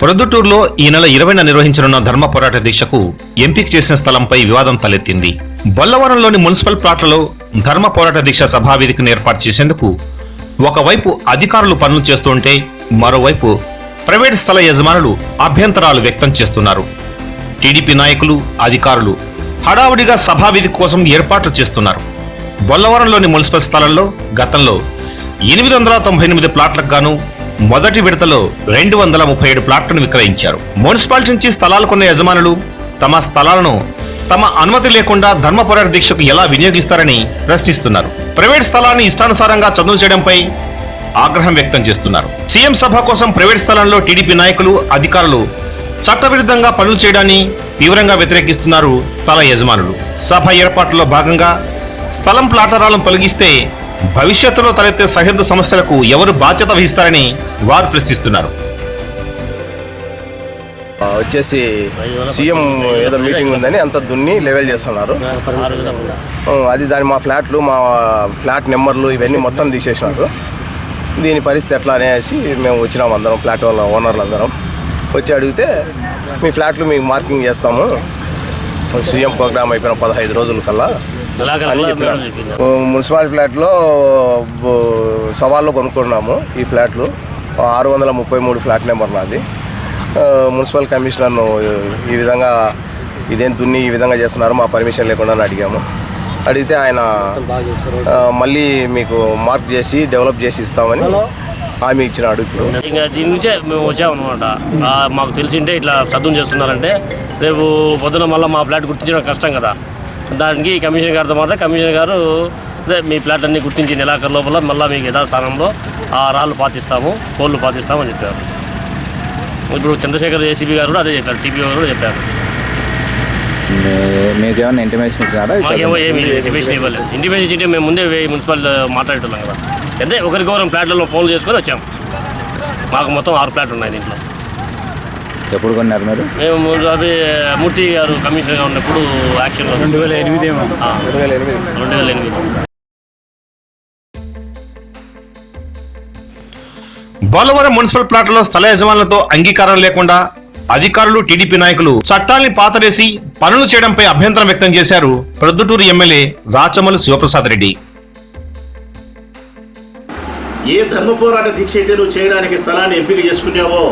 ప్రొద్దుటూరులో ఈ నెల ఇరవైన నిర్వహించనున్న ధర్మ పోరాట దీక్షకు ఎంపిక చేసిన స్థలంపై వివాదం తలెత్తింది. బొల్లవరంలోని మున్సిపల్ ప్లాట్లలో ధర్మ పోరాట దీక్ష సభావేదికను ఏర్పాటు చేసేందుకు ఒకవైపు అధికారులు పనులు చేస్తుంటే మరోవైపు ప్రైవేట్ స్థల యజమానులు అభ్యంతరాలు వ్యక్తం చేస్తున్నారు. టీడీపీ నాయకులు అధికారులు హడావుడిగా సభావేదిక కోసం ఏర్పాట్లు చేస్తున్నారు. బొల్లవరంలోని మున్సిపల్ స్థలంలో గతంలో ఎనిమిది వందల తొంభై ఎనిమిది ప్లాట్లకు గాను మొదటి విడతలో రెండు వందల ముప్పై ఏడు ప్లాట్లను విక్రయించారు. మున్సిపాలిటీ నుంచి స్థలాలు కొన్న యజమానులు తమ స్థలాలను తమ అనుమతి లేకుండా ధర్మ పోరాట దీక్షకు ఎలా వినియోగిస్తారని ప్రశ్నిస్తున్నారు. ప్రైవేట్ స్థలాన్ని ఇష్టానుసారంగా చదువు చేయడంపై ఆగ్రహం వ్యక్తం చేస్తున్నారు. సీఎం సభ కోసం ప్రైవేట్ స్థలంలో టీడీపీ నాయకులు అధికారులు చట్టవిరుద్ధంగా పనులు చేయడాన్ని తీవ్రంగా వ్యతిరేకిస్తున్నారు స్థల యజమానులు. సభ ఏర్పాట్లలో భాగంగా స్థలం ప్లాటరాలను తొలగిస్తే భవిష్యత్తులో తలెత్తే సరిహద్దు సమస్యలకు ఎవరు బాధ్యత వహిస్తారని వారు ప్రశ్నిస్తున్నారు. వచ్చేసి సీఎం ఏదో మీటింగ్ ఉందని అంత దున్ని లెవెల్ చేస్తున్నారు. అది దాని మా ఫ్లాట్లు మా ఫ్లాట్ నెంబర్లు ఇవన్నీ మొత్తం తీసేసినారు. దీని పరిస్థితి ఎట్లా అనేసి మేము వచ్చినాం అందరం ఫ్లాట్ వాళ్ళ ఓనర్లు అందరం. వచ్చి అడిగితే మీ ఫ్లాట్లు మీకు మార్కింగ్ చేస్తాము. సీఎం ప్రోగ్రామ్ అయిపోయిన పదహైదు రోజుల కల్లా అని చెప్పినారు. ఆ, మున్సిపాలిటీ ఫ్లాట్లో సవాల్లో కొనుక్కున్నాము ఈ ఫ్లాట్లు. ఆరు వందల ముప్పై మూడు ఫ్లాట్ నెంబర్ నాది. మున్సిపల్ కమిషనర్ను ఈ విధంగా ఇదేం దున్ని ఈ విధంగా చేస్తున్నారు మా పర్మిషన్ లేకుండా అని అడిగాము. అడిగితే ఆయన మళ్ళీ మీకు మార్క్ చేసి డెవలప్ చేసి ఇస్తామని హామీ ఇచ్చినాడు ఇప్పుడు. ఇంకా దీని నుంచే మేము వచ్చామన్నమాట. మాకు తెలిసింటే ఇట్లా చదువు చేస్తున్నారంటే రేపు పొద్దున మళ్ళీ మా ఫ్లాట్ గుర్తించడం కష్టం కదా. దానికి కమిషనర్ గారితో మాట కమిషనర్ గారు అదే మీ ఫ్లాట్ అన్ని గుర్తించి నెలాఖరు లోపల మళ్ళీ మీకు యథాస్థానంలో ఆ రాళ్ళు పాతిస్తాము పోళ్ళు పాతిస్తామని చెప్పారు. ఇప్పుడు చంద్రశేఖర్ ఏసీబీ గారు కూడా అదే చెప్పారు టీపీ గారు కూడా చెప్పారు. మీకేమైనా ఇంటిమేషన్ ఇచ్చినారా? మాకేమో? ఏమి ఇంటిమేషన్ ఇవ్వలేదు. ఇంటిమేషన్ ఇచ్చింటే మేము ముందే మున్సిపల్ మాట్లాడుతున్నాం కదా. అదే ఒకరికొకరం ఫ్లాట్లలో ఫోన్లు చేసుకొని వచ్చాం. మాకు మొత్తం ఆరు ఫ్లాట్లు ఉన్నాయి దీంట్లో. ఎప్పుడు కొన్నారు మీరు? మేము అవి మూర్తి గారు కమిషనర్గా ఉన్నప్పుడు యాక్షన్లో రెండు వేల ఎనిమిది రెండు వేల ఎనిమిది. రెండు వేల ఎనిమిది. పోలవరం మున్సిపల్ ప్లాట్లలో స్థల యజమానులతో అంగీకారం లేకుండా అధికారులు టీడీపీ నాయకులు చట్టాల్ని పాతరేసి పనులు చేయడంపై అభ్యంతరం వ్యక్తం చేశారు ప్రొద్దుటూరు ఎమ్మెల్యే రాచమల్లు శివప్రసాద్ రెడ్డి. ఏ ధర్మ పోరాట దీక్ష అయితే నువ్వు చేయడానికి స్థలాన్ని ఎంపిక చేసుకున్నావో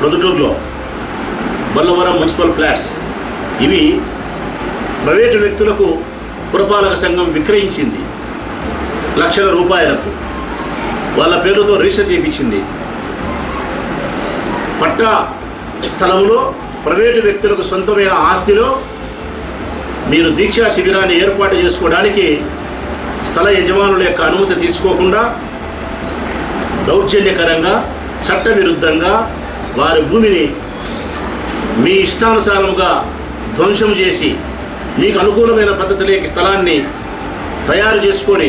ప్రొద్దుటూరులో? Bollavaram municipal flats. ఇవి ప్రైవేటు వ్యక్తులకు పురపాలక సంఘం విక్రయించింది. లక్షల రూపాయలకు. వాళ్ళ పేరుతో రిజిస్టర్ చేయించింది. పట్టా స్థలంలో ప్రైవేటు వ్యక్తులకు సొంతమైన ఆస్తిలో మీరు దీక్షా శిబిరాన్ని ఏర్పాటు చేసుకోవడానికి స్థల యజమానుల యొక్క అనుమతి తీసుకోకుండా దౌర్జన్యకరంగా చట్టవిరుద్ధంగా వారి భూమిని మీ ఇష్టానుసారముగా ధ్వంసం చేసి మీకు అనుకూలమైన పద్ధతిలోకి స్థలాన్ని తయారు చేసుకొని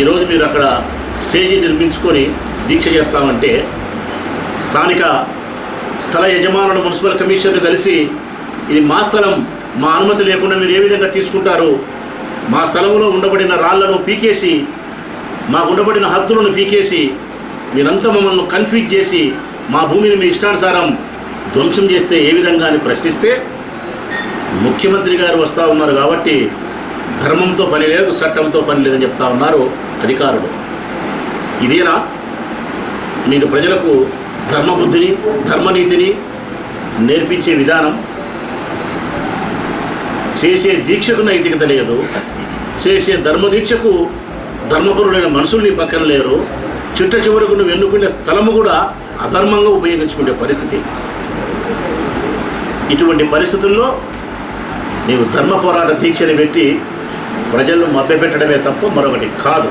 ఈరోజు మీరు అక్కడ స్టేజీ నిర్మించుకొని దీక్ష చేస్తామంటే స్థానిక స్థల యజమానులు మున్సిపల్ కమిషన్ను కలిసి ఇది మా స్థలం మా అనుమతి లేకుండా మీరు ఏ విధంగా తీసుకుంటారు? మా స్థలంలో ఉండబడిన రాళ్ళను పీకేసి మాకు ఉండబడిన హద్దులను పీకేసి మీరంతా మమ్మల్ని కన్ఫ్యూజ్ చేసి మా భూమిని మీ ఇష్టానుసారం ధ్వంసం చేస్తే ఏ విధంగా అని ప్రశ్నిస్తే ముఖ్యమంత్రి గారు వస్తూ ఉన్నారు కాబట్టి ధర్మంతో పని లేదు చట్టంతో పని లేదని చెప్తా ఉన్నారు అధికారులు. ఇదేనా? మీరు ప్రజలకు ధర్మబుద్ధిని ధర్మనీతిని నేర్పించే విధానం. చేసే దీక్షకు నైతికత లేదు చేసే ధర్మదీక్షకు ధర్మపరులైన నీ పక్కన లేరు చిట్ట చివరకు నువ్వు ఎన్నుకునే స్థలము కూడా అధర్మంగా ఉపయోగించుకునే పరిస్థితి. ఇటువంటి పరిస్థితుల్లో నీవు ధర్మ పోరాట దీక్షని పెట్టి ప్రజలను మభ్యపెట్టడమే తప్ప మరొకటి కాదు.